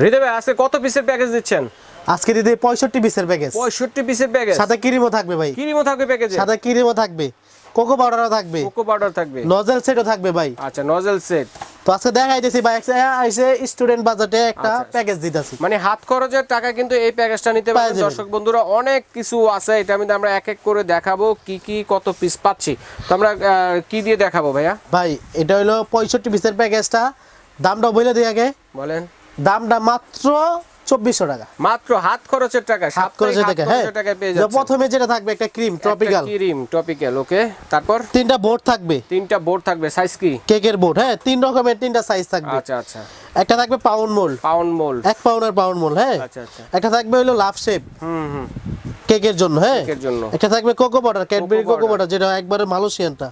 হৃদয় ভাই আজকে কত পিসের প্যাকেজ দিচ্ছেন? আজকে দিদি পঁয়ষট্টি পিসের প্যাকেজ পঁয়ষট্টি পিসের প্যাকেজ সাথে ক্রিমও থাকবে ভাই। কিরিমো থাকবে প্যাকেজে সাথে ক্রিমও থাকবে। কোকো পাউডারও থাকবে। কোকো পাউডার থাকবে। নজেল সেটও থাকবে ভাই। আচ্ছা নজেল সেট তো আজকে দেখাইতেছি ভাই এসে স্টুডেন্ট বাজেটে একটা আচ্ছা। প্যাকেজ দিতেছি। মানে হাত খরচের টাকা কিন্তু এই প্যাকেজটা নিতে যাবে। দর্শক বন্ধুরা অনেক কিছু আছে এটা আমি আমরা এক এক করে দেখাবো কি কি কত পিস পাচ্ছি। তো আমরা কি দিয়ে দেখাবো ভাইয়া? ভাই এটা হলো পঁয়ষট্টি পিসের প্যাকেজটা দামটা বলে দিই আগে। বলেন। দামটা মাত্র চব্বিশশো টাকা। মাত্র হাত খরচের টাকা হাত করেছে টাকা হ্যাঁ। প্রথমে যেটা থাকবে একটা cream tropical. Cream topical okay. তারপর? তিনটা বোর্ড থাকবে। তিনটা বোর্ড থাকবে সাইজ কি? কেকের বোর্ড হ্যাঁ তিন রকমের তিনটা সাইজ থাকবে। আচ্ছা আচ্ছা। একটা থাকবে পাউন্ড মোল্ড পাউন্ড মোল্ড এক পাউন্ডের পাউন্ড মোল্ড হ্যাঁ। আচ্ছা আচ্ছা। একটা থাকবে হলো লাভ শেপ হুম হুম। কেকের জন্য হ্যাঁ। কেকের জন্য। একটা থাকবে cocoa butter Cadbury cocoa butter যেটা একবারে মালয়েশিয়ানটা।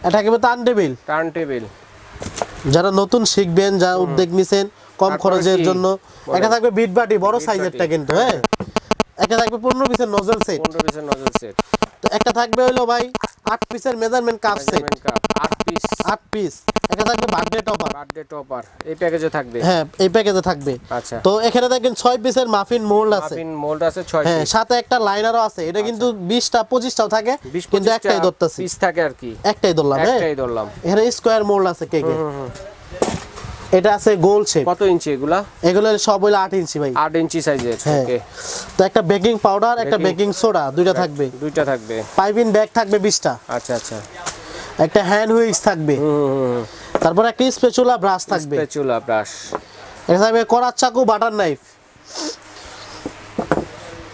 এটা থাকবে টার্ন টেবিল টার্ন টেবিল যারা নতুন শিখবেন যারা উদ্যোগ নিছেন কম খরচের জন্য। একটা থাকবে বিট বাটি বড় সাইজেরটা কিন্তু হ্যাঁ? একটা থাকবে পনেরো পিসের নজল সেট পনেরো পিসের নজল সেট তো একটা থাকবে হলো ভাই আট পিসের মেজারমেন্ট কাপ সেট আট পিস আট পিস একটা থাকবে বার্থডে টপার বার্থডে টপার এই প্যাকেজে থাকবে? হ্যাঁ এই প্যাকেজে থাকবে। আচ্ছা। তো এখানে দেখেন ছয় পিসের মাফিন মোল্ড আছে। মাফিন মোল্ড আছে ছয় হ্যাঁ সাথে একটা লাইনারও আছে। এটা কিন্তু বিশটা পঁচিশটাও থাকে কিন্তু একটাই ধরতেছি। পিস থাকে আর কি। একটাই ধরলাম হ্যাঁ? একটাই ধরলাম। এখানে স্কোয়ার মোল্ড আছে কেকে। এটা আছে গোল শেপ কত ইঞ্চি এগুলা? এগুলো সব হইল আট ইঞ্চি ভাই। আট ইঞ্চি সাইজের হ্যাঁ। ওকে তো একটা বেকিং পাউডার একটা বেকিং সোডা দুইটা থাকবে। দুইটা থাকবে। পাইপিন ব্যাগ থাকবে বিশটা। আচ্ছা আচ্ছা। একটা হ্যান্ড হুইক্স থাকবে। তারপর একটা স্পেচুলা ব্রাশ থাকবে। স্পেচুলা ব্রাশ এটা থাকবে চাকু বাটার নাইফ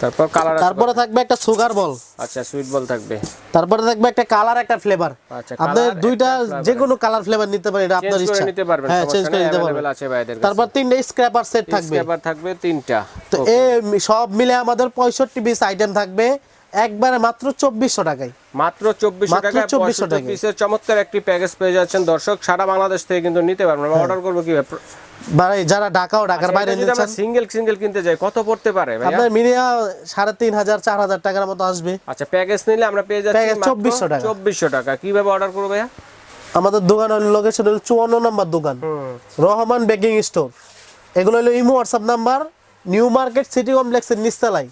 তারপর কালার তারপরে থাকবে একটা সুগার বল আচ্ছা সুইট বল থাকবে। তারপরে থাকবে একটা কালার একটা ফ্লেভার আচ্ছা আপনি দুইটা যে কোনো কালার ফ্লেভার নিতে পারেন এটা আপনার ইচ্ছা। নিতে পারবেন হ্যাঁ চেঞ্জ করে পারবেন। আছে ভাইদের তারপর তিনটা স্ক্র্যাপার সেট থাকবে। স্ক্র্যাপার থাকবে তিনটা। তো এই সব মিলে আমাদের 65 পিস আইটেম থাকবে। একবারে মাত্র চব্বিশশো টাকায়। মাত্র চব্বিশশো টাকা 2400 চব্বিশশো টাকায়। পিসের চমৎকার একটি প্যাকেজ পেয়ে যাচ্ছেন দর্শক। সারা বাংলাদেশ থেকে কিন্তু নিতে পারবেন হ্যাঁ। অর্ডার করব কীভাবে? মানে যারা ঢাকা ও ঢাকার বাইরে যদি আমরা নিচ্ছেন। সিঙ্গেল সিঙ্গেল কিনতে যাই কত পড়তে পারে আপনার মিনিমাম সাড়ে তিন হাজার চার হাজার টাকার মতো আসবে। আচ্ছা প্যাকেজ নিলে আমরা পেয়ে যাচ্ছি 2400 টাকা। চব্বিশশো টাকা। কীভাবে অর্ডার করব ভাইয়া? আমাদের দোকান হলো লোকেশন হলো চুয়ান্ন নম্বর দোকান। Rahman baking store. এগুলো হলো imo WhatsApp number. New market city কমপ্লেক্সের নিচতলায়।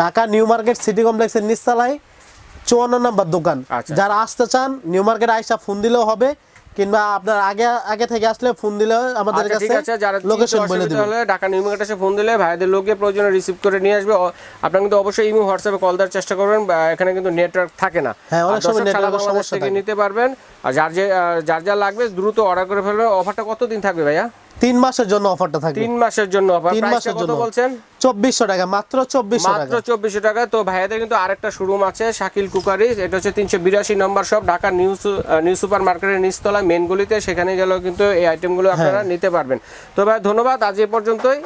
ঢাকা নিউ মার্কেট সিটি কমপ্লেক্সের নিচতলায় চুয়ান্ন নম্বর দোকান। আচ্ছা। যারা আসতে চান নিউ মার্কেট আইসা ফোন দিলেও হবে কিংবা আপনার আগে আগে থেকে আসলে ফোন দিলেও আমাদের আচ্ছা, ঠিক আছে কাছে যারা লোকেশন বলে দিবেন। ঢাকা নিউ মার্কেট এসে ফোন দিলে ভাইদের লোকে প্রয়োজনে রিসিভ করে নিয়ে আসবে। আপনারা কিন্তু অবশ্যই ইমো হোয়াটসঅ্যাপে কল দেওয়ার চেষ্টা করবেন বা এখানে কিন্তু নেটওয়ার্ক থাকে না। হ্যাঁ, অনেক সময় সমস্যা থেকে। নিতে পারবেন। আর যার যে যার যা লাগবে দ্রুত অর্ডার করে ফেলবেন অফারটা কতদিন থাকবে ভাইয়া? তিন মাসের জন্য অফারটা থাকবে। তিন মাসের জন্য অফার তিন মাসের কত জন্য। বলছেন? চব্বিশশো টাকা মাত্র চব্বিশশো মাত্র চব্বিশশো টাকা। তো ভাইয়াদের কিন্তু আরেকটা শোরুম আছে শাকিল কুকারি এটা হচ্ছে তিনশো বিরাশি নম্বর সব ঢাকা নিউ নিউ সুপার মার্কেটের নিচতলা মেন গলিতে। সেখানে গেলেও কিন্তু এই আইটেমগুলো আপনারা নিতে পারবেন। তো ভাই ধন্যবাদ। আজ এ পর্যন্তই।